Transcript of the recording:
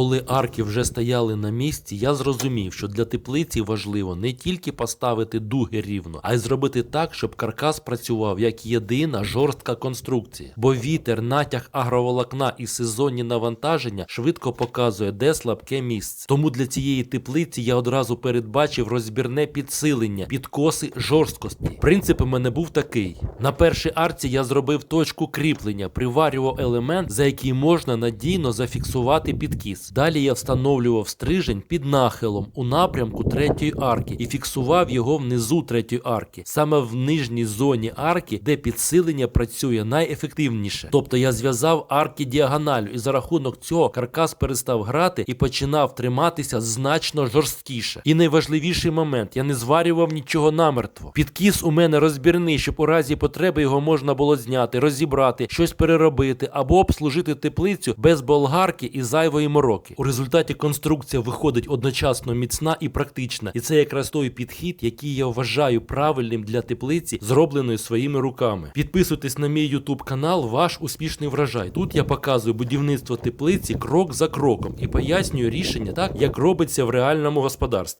коли арки вже стояли на місці, я зрозумів, що для теплиці важливо не тільки поставити дуги рівно, а й зробити так, щоб каркас працював як єдина жорстка конструкція. Бо вітер, натяг агроволокна і сезонні навантаження швидко показує, де слабке місце. Тому для цієї теплиці я одразу передбачив розбірне підсилення, підкоси жорсткості. Принцип у мене був такий: на першій арці я зробив точку кріплення, приварював елемент, за який можна надійно зафіксувати підкіс. Далі я встановлював стрижень під нахилом у напрямку третьої арки і фіксував його внизу третьої арки, саме в нижній зоні арки, де підсилення працює найефективніше. Тобто я зв'язав арки діагоналю, і за рахунок цього каркас перестав грати і починав триматися значно жорсткіше. І найважливіший момент: я не зварював нічого намертво. Підкіс у мене розбірний, щоб у разі потреби його можна було зняти, розібрати, щось переробити або обслужити теплицю без болгарки і зайвої мороки. У результаті конструкція виходить одночасно міцна і практична, і це якраз той підхід, який я вважаю правильним для теплиці, зробленої своїми руками. Підписуйтесь на мій YouTube канал Ваш успішний врожай. Тут я показую будівництво теплиці крок за кроком і пояснюю рішення так, як робиться в реальному господарстві.